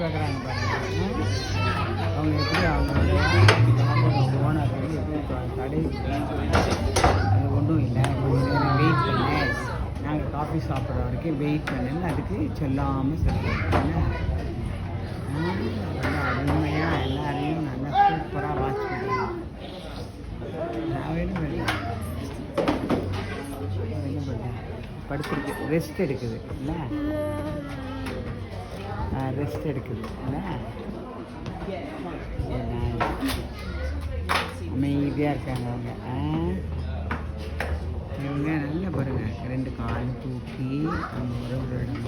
பார்க்குறாங்க பாருங்க. அவங்க எப்படி அவங்க ஓனர் வந்து எப்படி கடை அது ஒன்றும் இல்லை. கொஞ்சம் நேரம் வெயிட் பண்ணேன் நாங்கள் காஃபி சாப்பிட்ற வரைக்கும் வெயிட் பண்ணேன்னு அதுக்கு சொல்லாமல் சொல்லுவாங்க உண்மையாக அருமையாக எல்லாரையும் நல்லா சூப்பராக வாட்ச் பண்ணுவோம் நான் வேணும் வேணும். என்ன பண்ணுறேன் படுத்துருக்கு. ரெஸ்ட் எடுக்குது. இல்லை ரெஸ்ட் எடுக்குது. அமைதியாக இருக்காங்க அவங்க. ஆ? இவங்க நல்ல பாருங்க. ரெண்டு கால் தூக்கி அவங்க உறவுகளிடமா